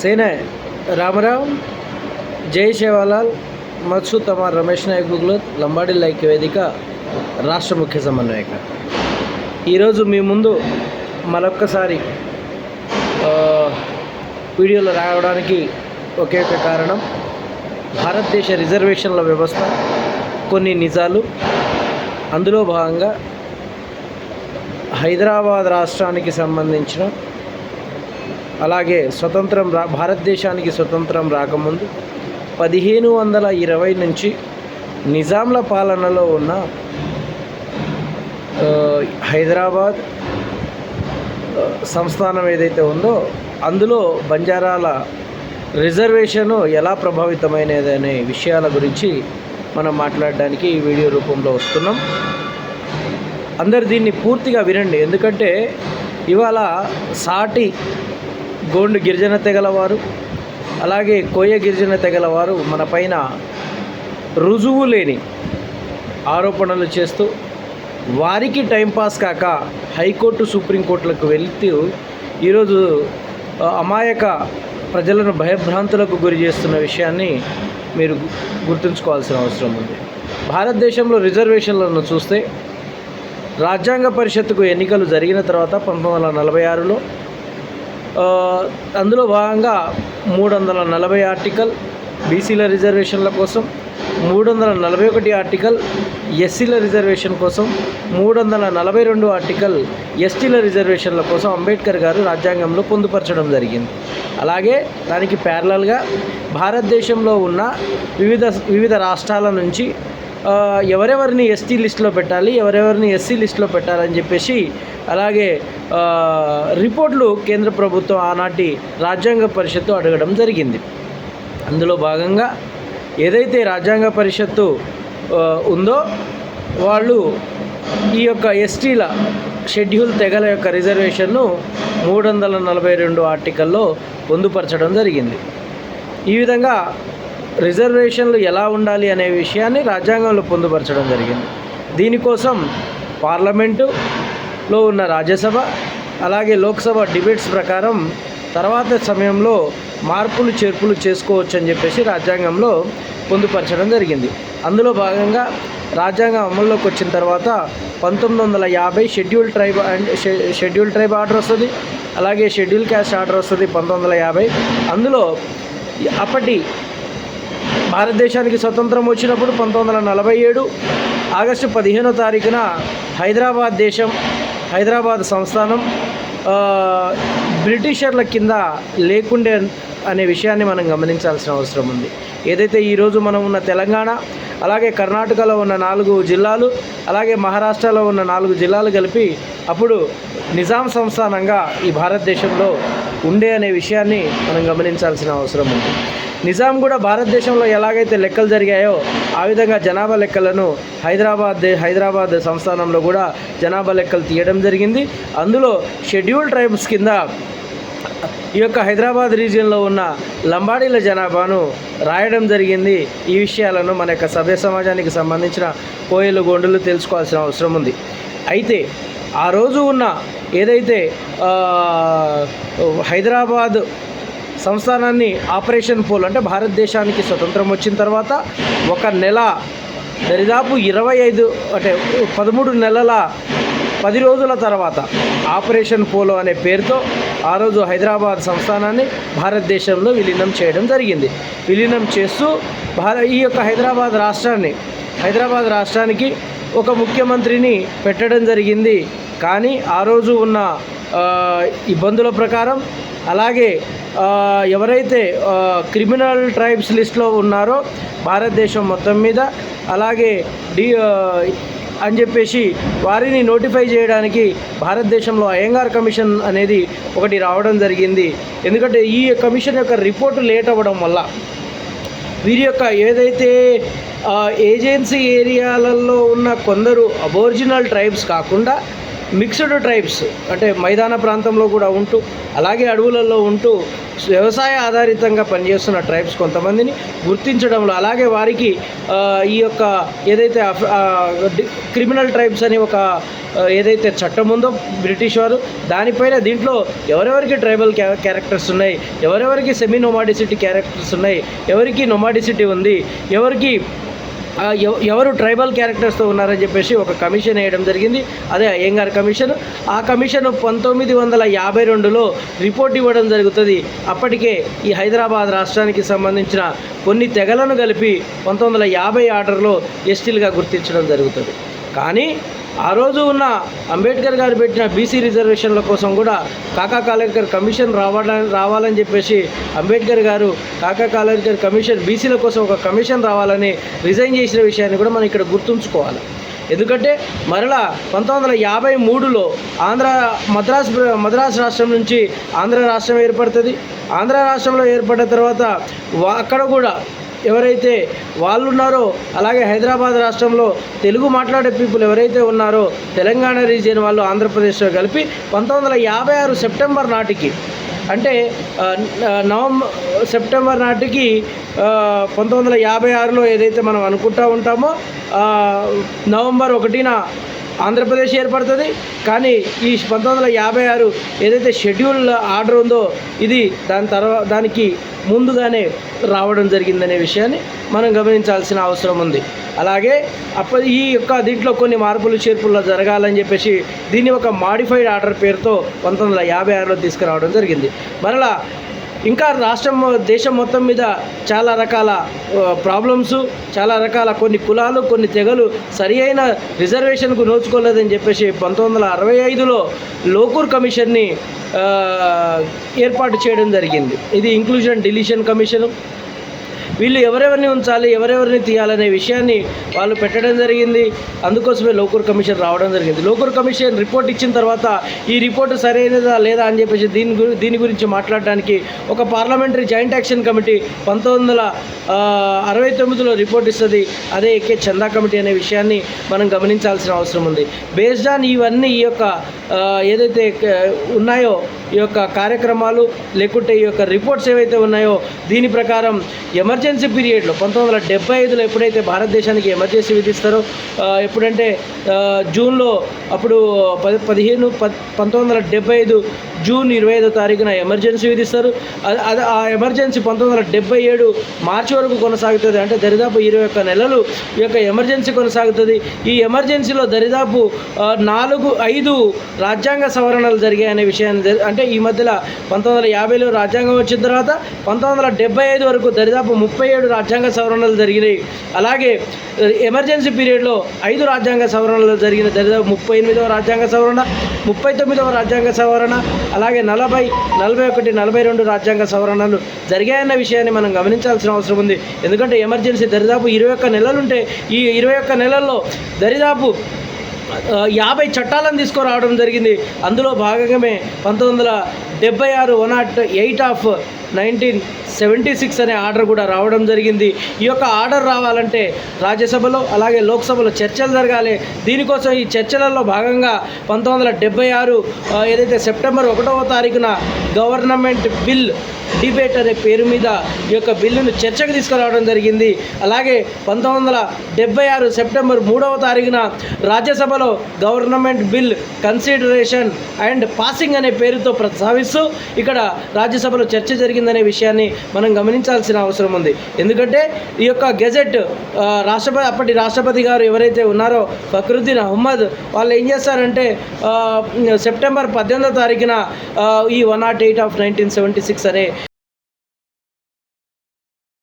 సేన. రామరామ్ జై శేవాలాల్. మత్సు తమార్ రమేష్ నాయక్ గుగ్లోత్ లంబాడి లైక్ వేదిక. రాష్ట్ర ముఖ్య సమన్వయక. ఈరోజు మీ ముందు మరొక్కసారి వీడియోలు రావడానికి ఒకే ఒక కారణం. భారతదేశ రిజర్వేషన్ల వ్యవస్థ కొన్ని నిజాలు. అందులో భాగంగా హైదరాబాద్ రాష్ట్రానికి సంబంధించిన అలాగే స్వతంత్రం రా భారతదేశానికి స్వతంత్రం రాకముందు పదిహేను వందల ఇరవై నుంచి నిజాంల పాలనలో ఉన్న హైదరాబాద్ సంస్థానం ఏదైతే ఉందో అందులో బంజారాల రిజర్వేషను ఎలా ప్రభావితమైనది అనే విషయాల గురించి మనం మాట్లాడడానికి ఈ వీడియో రూపంలో వస్తున్నాం. అందరు దీన్ని పూర్తిగా వినండి. ఎందుకంటే ఇవాళ సాటి గోండు గిరిజన తెగలవారు అలాగే కోయ గిరిజన తెగలవారు మన పైన రుజువు లేని ఆరోపణలు చేస్తూ వారికి టైంపాస్ కాక హైకోర్టు సుప్రీంకోర్టులకు వెళ్తూ ఈరోజు అమాయక ప్రజలను భయభ్రాంతులకు గురి చేస్తున్న విషయాన్ని మీరు గుర్తుంచుకోవాల్సిన అవసరం ఉంది. భారతదేశంలో రిజర్వేషన్లను చూస్తే రాజ్యాంగ పరిషత్కు ఎన్నికలు జరిగిన తర్వాత పంతొమ్మిది వందల నలభై ఆరులో అందులో భాగంగా మూడు వందల నలభై ఆర్టికల్ బీసీల రిజర్వేషన్ల కోసం మూడు వందల నలభై ఒకటి ఆర్టికల్ ఎస్సీల రిజర్వేషన్ కోసం మూడు వందల నలభై రెండు ఆర్టికల్ ఎస్టీల రిజర్వేషన్ల కోసం అంబేద్కర్ గారు రాజ్యాంగంలో పొందుపరచడం జరిగింది. అలాగే దానికి ప్యారలల్గా భారతదేశంలో ఉన్న వివిధ వివిధ రాష్ట్రాల నుంచి ఎవరెవరిని ఎస్టీ లిస్టులో పెట్టాలి ఎవరెవరిని ఎస్సీ లిస్టులో పెట్టాలని చెప్పేసి అలాగే రిపోర్ట్లు కేంద్ర ప్రభుత్వం ఆనాటి రాజ్యాంగ పరిషత్తు అడగడం జరిగింది. అందులో భాగంగా ఏదైతే రాజ్యాంగ పరిషత్తు ఉందో వాళ్ళు ఈ యొక్క ఎస్టీల షెడ్యూల్ తెగల యొక్క రిజర్వేషన్ను మూడు వందల నలభై రెండు ఆర్టికల్లో పొందుపరచడం జరిగింది. ఈ విధంగా రిజర్వేషన్లు ఎలా ఉండాలి అనే విషయాన్ని రాజ్యాంగంలో పొందుపరచడం జరిగింది. దీనికోసం పార్లమెంటులో ఉన్న రాజ్యసభ అలాగే లోక్సభ డిబేట్స్ ప్రకారం తర్వాత సమయంలో మార్పులు చేర్పులు చేసుకోవచ్చు అని చెప్పేసి రాజ్యాంగంలో పొందుపరచడం జరిగింది. అందులో భాగంగా రాజ్యాంగం అమల్లోకి వచ్చిన తర్వాత పంతొమ్మిది వందల యాభై షెడ్యూల్ ట్రైబ్ అండ్ షె- షెడ్యూల్ ట్రైబ్ ఆర్డర్ వస్తుంది అలాగే షెడ్యూల్ క్యాస్ట్ ఆర్డర్ వస్తుంది పంతొమ్మిది వందల యాభై. అందులో అప్పటి భారతదేశానికి స్వతంత్రం వచ్చినప్పుడు పంతొమ్మిది వందల నలభై ఏడు ఆగస్టు పదిహేనో తారీఖున హైదరాబాద్ దేశం హైదరాబాద్ సంస్థానం బ్రిటిషర్ల కింద లేకుండే అనే విషయాన్ని మనం గమనించాల్సిన అవసరం ఉంది. ఏదైతే ఈరోజు మనం ఉన్న తెలంగాణ అలాగే కర్ణాటకలో ఉన్న నాలుగు జిల్లాలు అలాగే మహారాష్ట్రలో ఉన్న నాలుగు జిల్లాలు కలిపి అప్పుడు నిజాం సంస్థానంగా ఈ భారతదేశంలో ఉండే అనే విషయాన్ని మనం గమనించాల్సిన అవసరం ఉంది. నిజాం కూడా భారతదేశంలో ఎలాగైతే లెక్కలు జరిగాయో ఆ విధంగా జనాభా లెక్కలను హైదరాబాద్ దే- హైదరాబాద్ సంస్థానంలో కూడా జనాభా లెక్కలు తీయడం జరిగింది. అందులో షెడ్యూల్ ట్రైబ్స్ కింద ఈ యొక్క హైదరాబాద్ రీజియన్లో ఉన్న లంబాడీల జనాభాను రాయడం జరిగింది. ఈ విషయాలను మన యొక్క సభ్య సమాజానికి సంబంధించిన కోయలు గోండులు తెలుసుకోవాల్సిన అవసరం ఉంది. అయితే ఆ రోజు ఉన్న ఏదైతే హైదరాబాద్ సంస్థానాన్ని ఆపరేషన్ పోల్ అంటే భారతదేశానికి స్వతంత్రం వచ్చిన తర్వాత ఒక నెల దరిదాపు ఇరవై ఐదు అంటే పదమూడు నెలల పది రోజుల తర్వాత ఆపరేషన్ పోలో అనే పేరుతో ఆ రోజు హైదరాబాద్ సంస్థానాన్ని భారతదేశంలో విలీనం చేయడం జరిగింది. విలీనం చేస్తూ భార ఈ యొక్క హైదరాబాద్ రాష్ట్రాన్ని హైదరాబాద్ రాష్ట్రానికి ఒక ముఖ్యమంత్రిని పెట్టడం జరిగింది. కానీ ఆ రోజు ఉన్న ఇబ్బందుల ప్రకారం అలాగే ఎవరైతే క్రిమినల్ ట్రైబ్స్ లిస్ట్లో ఉన్నారో భారతదేశం మొత్తం మీద అలాగే డి అని చెప్పేసి వారిని నోటిఫై చేయడానికి భారతదేశంలో అయ్యంగార్ కమిషన్ అనేది ఒకటి రావడం జరిగింది. ఎందుకంటే ఈ కమిషన్ యొక్క రిపోర్టు లేట్ అవ్వడం వల్ల వీరి యొక్క ఏదైతే ఏజెన్సీ ఏరియాలలో ఉన్న కొందరు అబోరిజినల్ ట్రైబ్స్ కాకుండా మిక్స్డ్ ట్రైబ్స్ అంటే మైదాన ప్రాంతంలో కూడా ఉంటూ అలాగే అడవులలో ఉంటూ వ్యవసాయ ఆధారితంగా పనిచేస్తున్న ట్రైబ్స్ కొంతమందిని గుర్తించడంలో అలాగే వారికి ఈ యొక్క ఏదైతే క్రిమినల్ ట్రైబ్స్ అని ఒక ఏదైతే చట్టం ఉందో బ్రిటిష్ వారు దానిపైన దీంట్లో ఎవరెవరికి ట్రైబల్ క్యారెక్టర్స్ ఉన్నాయి ఎవరెవరికి సెమీ నొమాడిసిటీ క్యారెక్టర్స్ ఉన్నాయి ఎవరికి నొమాడిసిటీ ఉంది ఎవరికి ఎవరు ట్రైబల్ క్యారెక్టర్స్తో ఉన్నారని చెప్పేసి ఒక కమిషన్ వేయడం జరిగింది. అదే అయ్యంగార్ కమిషన్. ఆ కమిషన్ పంతొమ్మిది వందల యాభై రెండులో రిపోర్ట్ ఇవ్వడం జరుగుతుంది. అప్పటికే ఈ హైదరాబాద్ రాష్ట్రానికి సంబంధించిన కొన్ని తెగలను కలిపి పంతొమ్మిది వందల యాభై ఆర్డర్లో ఎస్టీలుగా గుర్తించడం జరుగుతుంది. కానీ ఆ రోజు ఉన్న అంబేద్కర్ గారు పెట్టిన బీసీ రిజర్వేషన్ల కోసం కూడా కాకా కాలేకర్ కమిషన్ రావాలని రావాలని చెప్పేసి అంబేద్కర్ గారు కాకా కాలేకర్ కమిషన్ బీసీల కోసం ఒక కమిషన్ రావాలని రిజైన్ చేసిన విషయాన్ని కూడా మనం ఇక్కడ గుర్తుంచుకోవాలి. ఎందుకంటే మరలా పంతొమ్మిది వందల యాభై మూడులో ఆంధ్ర మద్రాస్ మద్రాస్ రాష్ట్రం నుంచి ఆంధ్ర రాష్ట్రం ఏర్పడుతుంది. ఆంధ్ర రాష్ట్రంలో ఏర్పడిన తర్వాత అక్కడ కూడా ఎవరైతే వాళ్ళు ఉన్నారో అలాగే హైదరాబాద్ రాష్ట్రంలో తెలుగు మాట్లాడే పీపుల్ ఎవరైతే ఉన్నారో తెలంగాణ రీజియన్ వాళ్ళు ఆంధ్రప్రదేశ్లో కలిపి పంతొమ్మిది వందల యాభై ఆరు సెప్టెంబర్ నాటికి అంటే నవంబర్ సెప్టెంబర్ నాటికి పంతొమ్మిది వందల యాభై ఆరులో ఏదైతే మనం అనుకుంటా ఉంటామో నవంబర్ ఒకటిన ఆంధ్రప్రదేశ్ ఏర్పడుతుంది. కానీ ఈ పంతొమ్మిది వందల యాభై ఆరు ఏదైతే షెడ్యూల్ ఆర్డర్ ఉందో ఇది దాని తర్వాత దానికి ముందుగానే రావడం జరిగిందనే విషయాన్ని మనం గమనించాల్సిన అవసరం ఉంది. అలాగే అప్పటి ఈ యొక్క దీంట్లో కొన్ని మార్పులు చేర్పులు జరగాలని చెప్పేసి దీన్ని ఒక మాడిఫైడ్ ఆర్డర్ పేరుతో పంతొమ్మిది వందల యాభై ఆరులో తీసుకురావడం జరిగింది. మరలా ఇంకా రాష్ట్రం దేశం మొత్తం మీద చాలా రకాల ప్రాబ్లమ్స్ చాలా రకాల కొన్ని కులాలు కొన్ని తెగలు సరి అయిన రిజర్వేషన్కు నోచుకోలేదని చెప్పేసి పంతొమ్మిది వందల అరవై ఐదులో లోకూర్ కమిషన్ని ఏర్పాటు చేయడం జరిగింది. ఇది ఇంక్లూజన్ డిలీషన్ కమిషన్. వీళ్ళు ఎవరెవరిని ఉంచాలి ఎవరెవరిని తీయాలనే విషయాన్ని వాళ్ళు పెట్టడం జరిగింది. అందుకోసమే లోకూర్ కమిషన్ రావడం జరిగింది. లోకూర్ కమిషన్ రిపోర్ట్ ఇచ్చిన తర్వాత ఈ రిపోర్ట్ సరైనదా లేదా అని చెప్పేసి దీని గురి దీని గురించి మాట్లాడడానికి ఒక పార్లమెంటరీ జాయింట్ యాక్షన్ కమిటీ పంతొమ్మిది వందల అరవై తొమ్మిదిలో రిపోర్ట్ ఇస్తుంది. అదే ఎక్కే చందా కమిటీ అనే విషయాన్ని మనం గమనించాల్సిన అవసరం ఉంది. బేస్డ్ ఆన్ ఇవన్నీ ఈ యొక్క ఏదైతే ఉన్నాయో ఈ యొక్క కార్యక్రమాలు లేకుంటే ఈ యొక్క రిపోర్ట్స్ ఏవైతే ఉన్నాయో దీని ప్రకారం ఎమర్జెన్సీ పీరియడ్లో పంతొమ్మిది వందల డెబ్బై ఐదులో ఎప్పుడైతే భారతదేశానికి ఎమర్జెన్సీ విధిస్తారో ఎప్పుడంటే జూన్లో అప్పుడు పది పదిహేను పంతొమ్మిది వందల డెబ్బై ఐదు జూన్ ఇరవై ఐదో తారీఖున ఎమర్జెన్సీ విధిస్తారు. అది ఆ ఎమర్జెన్సీ పంతొమ్మిది వందల డెబ్బై ఏడు మార్చి వరకు కొనసాగుతుంది. అంటే దరిదాపు ఇరవై ఒక్క నెలలు ఈ యొక్క ఎమర్జెన్సీ కొనసాగుతుంది. ఈ ఎమర్జెన్సీలో దరిదాపు నాలుగు ఐదు రాజ్యాంగ సవరణలు జరిగాయనే విషయాన్ని అంటే అంటే ఈ మధ్యలో పంతొమ్మిది వందల యాభైలో రాజ్యాంగం వచ్చిన తర్వాత పంతొమ్మిది వందల డెబ్బై ఐదు వరకు దరిదాపు ముప్పై ఏడు రాజ్యాంగ సవరణలు జరిగినాయి. అలాగే ఎమర్జెన్సీ పీరియడ్లో ఐదు రాజ్యాంగ సవరణలు జరిగిన దరిదాపు ముప్పై ఎనిమిదవ రాజ్యాంగ సవరణ ముప్పై తొమ్మిదవ రాజ్యాంగ సవరణ అలాగే నలభై నలభై ఒకటి నలభై రెండు రాజ్యాంగ సవరణలు జరిగాయన్న విషయాన్ని మనం గమనించాల్సిన అవసరం ఉంది. ఎందుకంటే ఎమర్జెన్సీ దరిదాపు ఇరవై ఒక్క నెలలుంటే ఈ ఇరవై ఒక్క నెలల్లో దరిదాపు యాభై చట్టాలను తీసుకురావడం జరిగింది. అందులో భాగంగానే పంతొమ్మిది వందల డెబ్బై ఆరు one not eight of nineteen seventy six అనే ఆర్డర్ కూడా రావడం జరిగింది. ఈ యొక్క ఆర్డర్ రావాలంటే రాజ్యసభలో అలాగే లోక్సభలో చర్చలు జరగాలి. దీనికోసం ఈ చర్చలలో భాగంగా పంతొమ్మిది వందల డెబ్బై ఆరు ఏదైతే సెప్టెంబర్ ఒకటవ తారీఖున గవర్నమెంట్ బిల్ డిబేట్ అనే పేరు మీద ఈ యొక్క బిల్లును చర్చకు తీసుకురావడం జరిగింది. అలాగే పంతొమ్మిది వందల డెబ్బై ఆరు సెప్టెంబర్ మూడవ తారీఖున రాజ్యసభలో government bill consideration and passing అనే పేరుతో ప్రస్తావిస్తూ ఇక్కడ రాజ్యసభలో చర్చ జరిగిందనే విషయాన్ని మనం గమనించాల్సిన అవసరం ఉంది. ఎందుకంటే ఈ యొక్క గెజెట్ రాష్ట్రపతి అప్పటి రాష్ట్రపతి గారు ఎవరైతే ఉన్నారో ఫక్రుద్దీన్ అహ్మద్ వాళ్ళు ఏం చేస్తారంటే సెప్టెంబర్ పద్దెనిమిదో తారీఖున ఈ one not eight of nineteen seventy six అనే